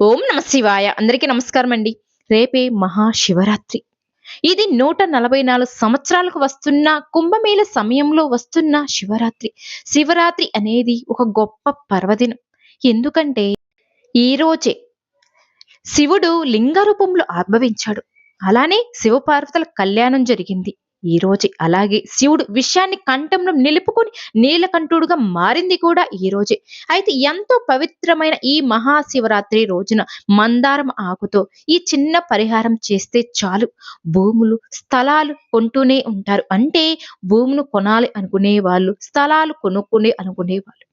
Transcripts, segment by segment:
ఓం నమ శివాయ. అందరికీ నమస్కారం అండి. రేపే మహాశివరాత్రి. ఇది నూట నలభై నాలుగు సంవత్సరాలకు వస్తున్న కుంభమేళ సమయంలో వస్తున్న శివరాత్రి. శివరాత్రి అనేది ఒక గొప్ప పర్వదినం. ఎందుకంటే ఈ రోజే శివుడు లింగ రూపంలో ఆవిర్భవించాడు. అలానే శివపార్వతుల కళ్యాణం జరిగింది. ఈ రోజే అలాగే శివుడు విషయాన్ని కంఠంలో నిలుపుకొని నీలకంఠుడుగా మారింది కూడా ఈ రోజే. అయితే ఎంతో పవిత్రమైన ఈ మహాశివరాత్రి రోజున మందారం ఆకుతో ఈ చిన్న పరిహారం చేస్తే చాలు. భూములు స్థలాలు కొంటూనే ఉంటారు. అంటే భూమును కొనాలి అనుకునే వాళ్ళు స్థలాలు కొనుక్కునే అనుకునే వాళ్ళు.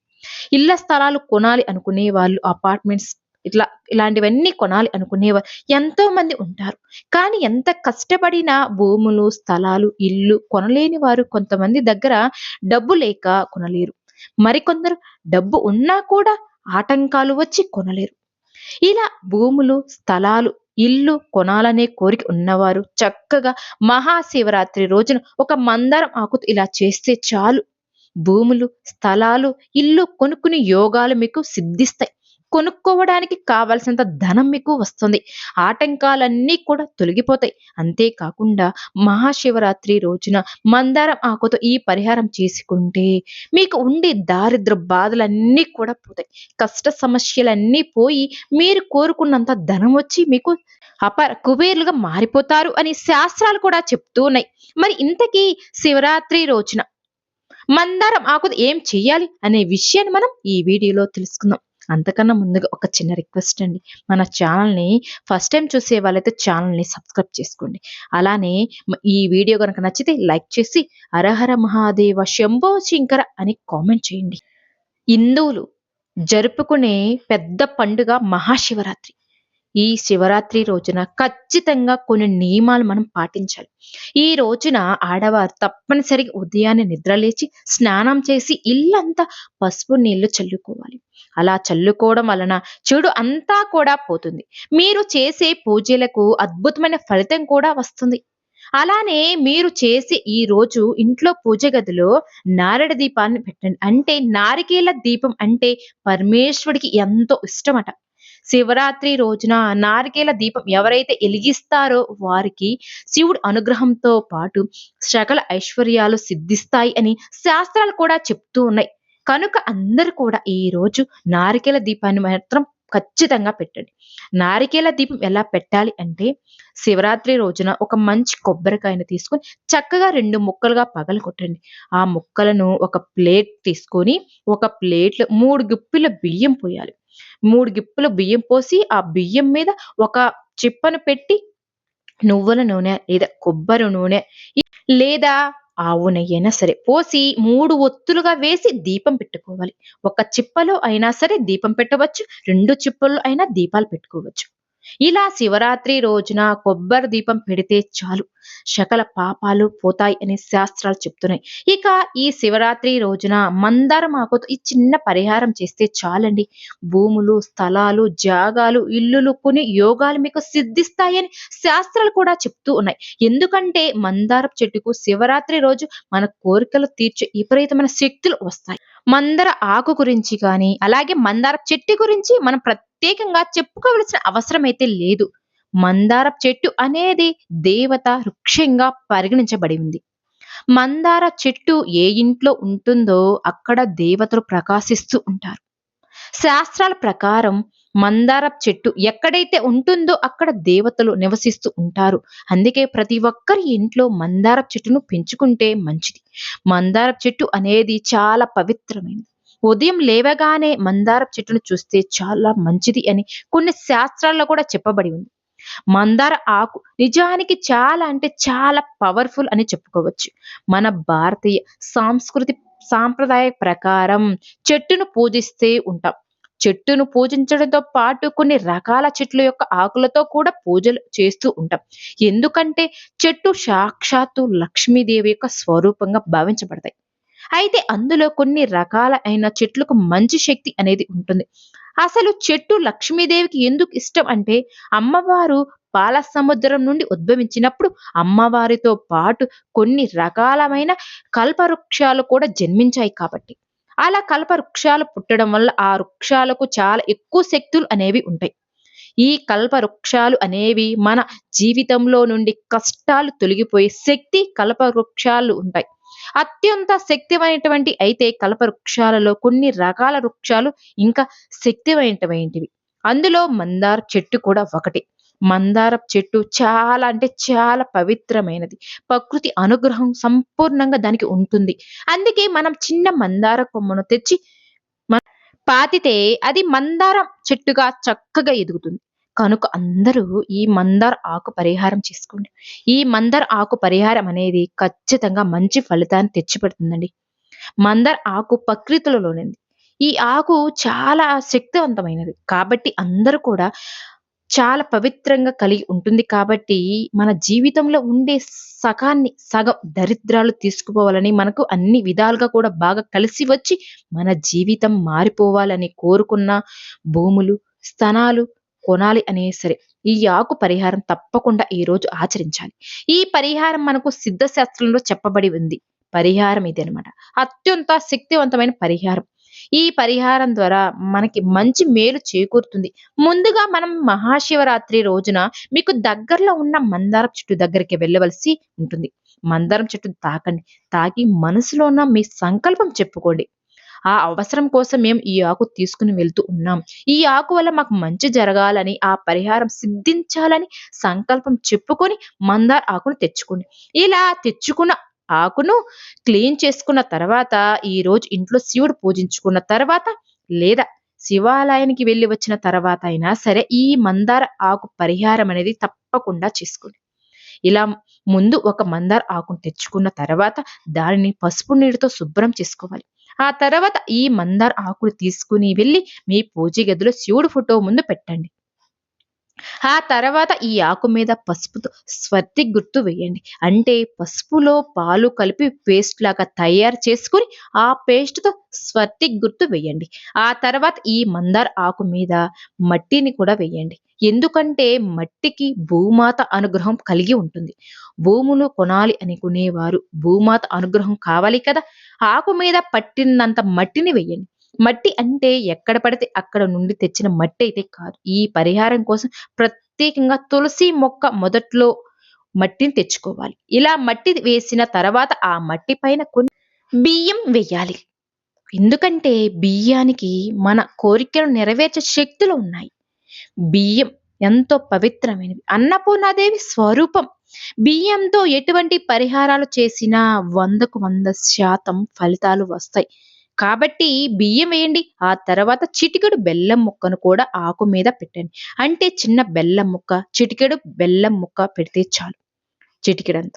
ఇళ్ళ స్థలాలు కొనాలి అనుకునే వాళ్ళు అపార్ట్మెంట్స్ ఇట్లా ఇలాంటివన్నీ కొనాలి అనుకునేవారు ఎంతో మంది ఉంటారు. కానీ ఎంత కష్టపడినా భూములు స్థలాలు ఇల్లు కొనలేని వారు కొంతమంది దగ్గర డబ్బు లేక కొనలేరు. మరికొందరు డబ్బు ఉన్నా కూడా ఆటంకాలు వచ్చి కొనలేరు. ఇలా భూములు స్థలాలు ఇల్లు కొనాలనే కోరిక ఉన్నవారు చక్కగా మహాశివరాత్రి రోజున ఒక మందారం ఆకుతూ ఇలా చేస్తే చాలు. భూములు స్థలాలు ఇల్లు కొనుక్కుని యోగాలు మీకు సిద్ధిస్తాయి. కొనుక్కోవడానికి కావలసినంత ధనం మీకు వస్తుంది. ఆటంకాలన్నీ కూడా తొలగిపోతాయి. అంతేకాకుండా మహాశివరాత్రి రోజున మందారం ఆకుతో ఈ పరిహారం చేసుకుంటే మీకు ఉండే దారిద్ర బాధలన్నీ కూడా పోతాయి. కష్ట సమస్యలన్నీ పోయి మీరు కోరుకున్నంత ధనం వచ్చి మీకు అపర కుబేరులుగా మారిపోతారు అని శాస్త్రాలు కూడా చెప్తూ ఉన్నాయి. మరి ఇంతకీ శివరాత్రి రోజున మందారం ఆకుతో ఏం చెయ్యాలి అనే విషయాన్ని మనం ఈ వీడియోలో తెలుసుకుందాం. అంతకన్నా ముందుగా ఒక చిన్న రిక్వెస్ట్ అండి. మన ఛానల్ని ఫస్ట్ టైం చూసే వాళ్ళైతే ఛానల్ని సబ్స్క్రైబ్ చేసుకోండి. అలానే ఈ వీడియో కనుక నచ్చితే లైక్ చేసి హరహర మహాదేవ శంభో శంకర అని కామెంట్ చేయండి. హిందువులు జరుపుకునే పెద్ద పండుగ మహాశివరాత్రి. ఈ శివరాత్రి రోజున ఖచ్చితంగా కొన్ని నియమాలు మనం పాటించాలి. ఈ రోజున ఆడవారు తప్పనిసరిగా ఉదయాన్నే నిద్రలేచి స్నానం చేసి ఇల్లంతా పసుపు నీళ్ళు చల్లుకోవాలి. అలా చల్లుకోవడం వలన చెడు అంతా కూడా పోతుంది. మీరు చేసే పూజలకు అద్భుతమైన ఫలితం కూడా వస్తుంది. అలానే మీరు చేసే ఈ రోజు ఇంట్లో పూజ గదిలో నారడ దీపాన్ని పెట్టండి. అంటే నారికేల దీపం అంటే పరమేశ్వరుడికి ఎంతో ఇష్టమట. శివరాత్రి రోజున నారికేల దీపం ఎవరైతే వెలిగిస్తారో వారికి శివుడు అనుగ్రహంతో పాటు సకల ఐశ్వర్యాలు సిద్ధిస్తాయి అని శాస్త్రాలు కూడా చెప్తూ ఉన్నాయి. కనుక అందరూ కూడా ఈ రోజు నారికేల దీపాన్ని మాత్రం ఖచ్చితంగా పెట్టండి. నారికేల దీపం ఎలా పెట్టాలి అంటే శివరాత్రి రోజున ఒక మంచి కొబ్బరికాయను తీసుకొని చక్కగా రెండు ముక్కలుగా పగలు కొట్టండి. ఆ ముక్కలను ఒక ప్లేట్ తీసుకొని ఒక ప్లేట్లో మూడు గుప్పిల బియ్యం పోయాలి. మూడు గిప్పుల బియ్యం పోసి ఆ బియ్యం మీద ఒక చిప్పను పెట్టి నువ్వుల నూనె లేదా కొబ్బరి నూనె లేదా ఆవు నెయ్యైనా సరే పోసి మూడు ఒత్తులుగా వేసి దీపం పెట్టుకోవాలి. ఒక చిప్పలో అయినా సరే దీపం పెట్టవచ్చు రెండు చిప్పల్లో అయినా దీపాలు పెట్టుకోవచ్చు. ఇలా శివరాత్రి రోజున కొబ్బరి దీపం పెడితే చాలు. సకల పాపాలు పోతాయి అనే శాస్త్రాలు చెప్తున్నాయి. ఇక ఈ శివరాత్రి రోజున మందారం ఆకుతో ఈ చిన్న పరిహారం చేస్తే చాలండి. భూములు స్థలాలు జాగాలు ఇల్లులు కొని యోగాలు మీకు సిద్ధిస్తాయని శాస్త్రాలు కూడా చెప్తూ ఉన్నాయి. ఎందుకంటే మందారపు చెట్టుకు శివరాత్రి రోజు మన కోరికలు తీర్చే విపరీతమైన శక్తులు వస్తాయి. మందర ఆకు గురించి కానీ అలాగే మందార చెట్టు గురించి మనం ప్రత్యేకంగా చెప్పుకోవలసిన అవసరం అయితే లేదు. మందార చెట్టు అనేది దేవత వృక్షంగా పరిగణించబడి ఉంది. మందార చెట్టు ఏ ఇంట్లో ఉంటుందో అక్కడ దేవతలు ప్రకాశిస్తూ ఉంటారు. శాస్త్రాల ప్రకారం మందార చెట్టు ఎక్కడైతే ఉంటుందో అక్కడ దేవతలు నివసిస్తూ ఉంటారు. అందుకే ప్రతి ఒక్కరి ఇంట్లో మందార చెట్టును పెంచుకుంటే మంచిది. మందార చెట్టు అనేది చాలా పవిత్రమైనది. ఉదయం లేవగానే మందార చెట్టును చూస్తే చాలా మంచిది అని కొన్ని శాస్త్రాల్లో కూడా చెప్పబడి ఉంది. మందార ఆకు నిజానికి చాలా అంటే చాలా పవర్ఫుల్ అని చెప్పుకోవచ్చు. మన భారతీయ సాంస్కృతి సాంప్రదాయ ప్రకారం చెట్టును పూజిస్తే ఉంటాం. చెట్టును పూజించడంతో పాటు కొన్ని రకాల చెట్ల యొక్క ఆకులతో కూడా పూజలు చేస్తూ ఉంటాం. ఎందుకంటే చెట్టు సాక్షాత్తు లక్ష్మీదేవి యొక్క స్వరూపంగా భావించబడతాయి. అయితే అందులో కొన్ని రకాల అయిన చెట్లకు మంచి శక్తి అనేది ఉంటుంది. అసలు చెట్టు లక్ష్మీదేవికి ఎందుకు ఇష్టం అంటే అమ్మవారు పాల సముద్రం నుండి ఉద్భవించినప్పుడు అమ్మవారితో పాటు కొన్ని రకాలమైన కల్పవృక్షాలు కూడా జన్మించాయి కాబట్టి. అలా కల్పవృక్షాలు పుట్టడం వల్ల ఆ వృక్షాలకు చాలా ఎక్కువ శక్తులు అనేవి ఉంటాయి. ఈ కల్పవృక్షాలు అనేవి మన జీవితంలో నుండి కష్టాలు తొలగిపోయే శక్తి కల్పవృక్షాలు ఉంటాయి. అత్యంత శక్తిమైనటువంటి అయితే కల్పవృక్షాలలో కొన్ని రకాల వృక్షాలు ఇంకా శక్తివంతమైనటివి. అందులో మందార చెట్టు కూడా ఒకటి. మందార చెట్టు చాలా అంటే చాలా పవిత్రమైనది. ప్రకృతి అనుగ్రహం సంపూర్ణంగా దానికి ఉంటుంది. అందుకే మనం చిన్న మందార కొమ్మను తెచ్చి పాతితే అది మందార చెట్టుగా చక్కగా ఎదుగుతుంది. కనుక అందరూ ఈ మందార ఆకు పరిహారం చేసుకోండి. ఈ మందార ఆకు పరిహారం అనేది ఖచ్చితంగా మంచి ఫలితాన్ని తెచ్చిపెడుతుందండి. మందార ఆకు ప్రకృతిలోనిది. ఈ ఆకు చాలా శక్తివంతమైనది. కాబట్టి అందరూ కూడా చాలా పవిత్రంగా కలిగి ఉంటుంది కాబట్టి మన జీవితంలో ఉండే సగాన్ని సగం దరిద్రాలు తీసుకుపోవాలని మనకు అన్ని విధాలుగా కూడా బాగా కలిసి వచ్చి మన జీవితం మారిపోవాలని కోరుకున్న భూములు, స్థనాలు కొనాలి అనే సరే ఈ ఆకు పరిహారం తప్పకుండా ఈ రోజు ఆచరించాలి. ఈ పరిహారం మనకు సిద్ధ శాస్త్రంలో చెప్పబడి ఉంది. పరిహారం ఇది అనమాట అత్యంత శక్తివంతమైన పరిహారం. ఈ పరిహారం ద్వారా మనకి మంచి మేలు చేకూరుతుంది. ముందుగా మనం మహాశివరాత్రి రోజున మీకు దగ్గరలో ఉన్న మందారం చెట్టు దగ్గరికి వెళ్ళవలసి ఉంటుంది. మందారం చెట్టు తాకండి. తాకి మనసులో ఉన్న మీ సంకల్పం చెప్పుకోండి. ఆ అవసరం కోసం మేము ఈ ఆకు తీసుకొని వెళ్తూ ఉన్నాం. ఈ ఆకు వల్ల మాకు మంచి జరగాలని, ఆ పరిహారం సిద్ధించాలని సంకల్పం చెప్పుకొని మందార్ ఆకును తెచ్చుకోండి. ఇలా తెచ్చుకున్న ఆకును క్లీన్ చేసుకున్న తర్వాత ఈరోజు ఇంట్లో శివుడు పూజించుకున్న తర్వాత లేదా శివాలయానికి వెళ్ళి వచ్చిన తర్వాత అయినా సరే ఈ మందార ఆకు పరిహారం అనేది తప్పకుండా చేసుకోండి. ఇలా ముందు ఒక మందార ఆకును తెచ్చుకున్న తర్వాత దానిని పసుపు నీటితో శుభ్రం చేసుకోవాలి. ఆ తర్వాత ఈ మందార ఆకులు తీసుకొని వెళ్ళి మీ పూజ గదిలో శివుడు ఫోటో ముందు పెట్టండి. ఆ తర్వాత ఈ ఆకు మీద పసుపుతో స్వర్తి గుర్తు వేయండి. అంటే పసుపులో పాలు కలిపి పేస్ట్ లాగా తయారు చేసుకొని ఆ పేస్ట్‌తో స్వర్తి గుర్తు వేయండి. ఆ తర్వాత ఈ మందార ఆకు మీద మట్టిని కూడా వేయండి. ఎందుకంటే మట్టికి భూమాత అనుగ్రహం కలిగి ఉంటుంది. భూమును కొనాలి అనుకునేవారు భూమాత అనుగ్రహం కావాలి కదా! ఆకు మీద పట్టినంత మట్టిని వేయండి. మట్టి అంటే ఎక్కడ పడితే అక్కడ నుండి తెచ్చిన మట్టి అయితే కాదు. ఈ పరిహారం కోసం ప్రత్యేకంగా తులసి మొక్క మొదట్లో మట్టిని తెచ్చుకోవాలి. ఇలా మట్టి వేసిన తర్వాత ఆ మట్టి పైన కొన్ని బియ్యం వేయాలి ఎందుకంటే బియ్యానికి మన కోరికలు నెరవేర్చే శక్తులు ఉన్నాయి. బియ్యం ఎంతో పవిత్రమైనవి. అన్నపూర్ణాదేవి స్వరూపం. బియ్యంతో ఎటువంటి పరిహారాలు చేసినా వందకు వంద శాతం ఫలితాలు వస్తాయి. కాబట్టి బియ్యం వేయండి. ఆ తర్వాత చిటికెడు బెల్లం ముక్కను కూడా ఆకు మీద పెట్టండి. అంటే చిన్న బెల్లం ముక్క, చిటికెడు బెల్లం ముక్క పెడితే చాలు. చిటికెడంత.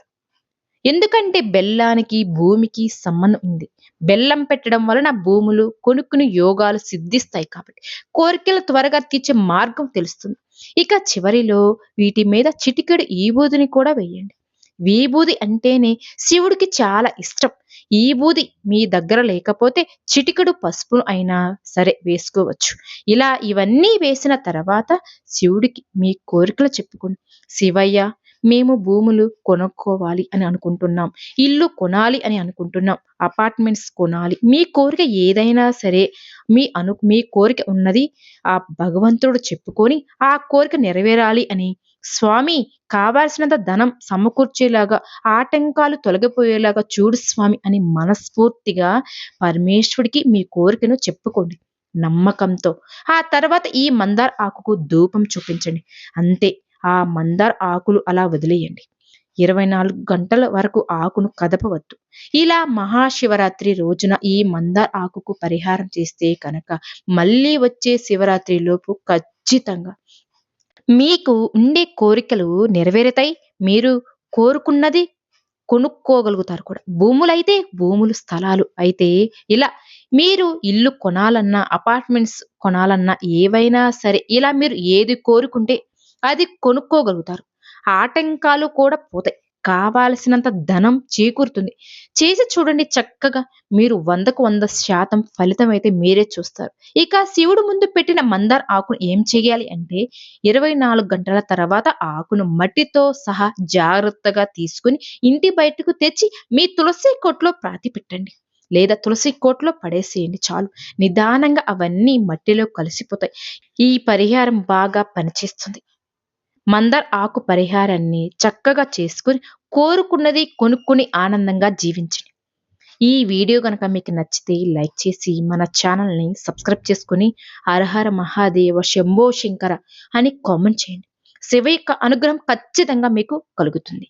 ఎందుకంటే బెల్లానికి, భూమికి సంబంధం ఉంది. బెల్లం పెట్టడం వలన భూములు కొనుక్కుని యోగాలు సిద్ధిస్తాయి కాబట్టి కోరికలు త్వరగా తీర్చే మార్గం తెలుస్తుంది. ఇక చివరిలో వీటి మీద చిటికెడు ఈబూదిని కూడా వేయండి. విభూది అంటేనే శివుడికి చాలా ఇష్టం. ఈబూది మీ దగ్గర లేకపోతే చిటికెడు పసుపు అయినా సరే వేసుకోవచ్చు. ఇలా ఇవన్నీ వేసిన తర్వాత శివుడికి మీ కోరికలు చెప్పుకోండి. శివయ్య మేము భూములు కొనుక్కోవాలి అని అనుకుంటున్నాం. ఇల్లు కొనాలి అని అనుకుంటున్నాం. అపార్ట్మెంట్స్ కొనాలి. మీ కోరిక ఏదైనా సరే మీ అను మీ కోరిక ఉన్నది ఆ భగవంతుడు చెప్పుకొని ఆ కోరిక నెరవేరాలి అని స్వామి కావాల్సినంత ధనం సమకూర్చేలాగా, ఆటంకాలు తొలగిపోయేలాగా చూడు స్వామి అని మనస్ఫూర్తిగా పరమేశ్వరుడికి మీ కోరికను చెప్పుకోండి. నమ్మకంతో. ఆ తర్వాత ఈ మందార్ ఆకుకు ధూపం చూపించండి. అంతే. ఆ మందార ఆకులు అలా వదిలేయండి. 24 గంటల వరకు ఆకును కదపవద్దు. ఇలా మహాశివరాత్రి రోజున ఈ మందార ఆకుకు పరిహారం చేస్తే కనుక మళ్ళీ వచ్చే శివరాత్రి లోపు ఖచ్చితంగా మీకు ఉండే కోరికలు నెరవేరుతాయి. మీరు కోరుకున్నది కొనుక్కోగలుగుతారు కూడా. భూములైతే భూములు, స్థలాలు అయితే ఇలా మీరు ఇల్లు కొనాలన్నా, అపార్ట్మెంట్స్ కొనాలన్నా ఏవైనా సరే ఇలా మీరు ఏది కోరుకుంటే అది కొనుక్కోగలుగుతారు. ఆటంకాలు కూడా పోతాయి. కావాల్సినంత ధనం చేకూరుతుంది. చేసి చూడండి చక్కగా మీరు వందకు వంద శాతం ఫలితం అయితే మీరే చూస్తారు. ఇక శివుడు ముందు పెట్టిన మందార్ ఆకును ఏం చేయాలి అంటే 24 గంటల తర్వాత ఆకును మట్టితో సహా జాగ్రత్తగా తీసుకొని ఇంటి బయటకు తెచ్చి మీ తులసి కొట్లో పాతిపెట్టండి. లేదా తులసి కోట్లో పడేసేయండి చాలు నిదానంగా అవన్నీ మట్టిలో కలిసిపోతాయి ఈ పరిహారం బాగా పనిచేస్తుంది మందార్ ఆకు పరిహారాన్ని చక్కగా చేసుకుని కోరుకున్నది కొనుక్కుని ఆనందంగా జీవించండి. ఈ వీడియో కనుక మీకు నచ్చితే లైక్ చేసి మన ఛానల్ని సబ్స్క్రైబ్ చేసుకుని హరహర మహాదేవ శంభో శంకర అని కామెంట్ చేయండి. శివ యొక్క అనుగ్రహం ఖచ్చితంగా మీకు కలుగుతుంది.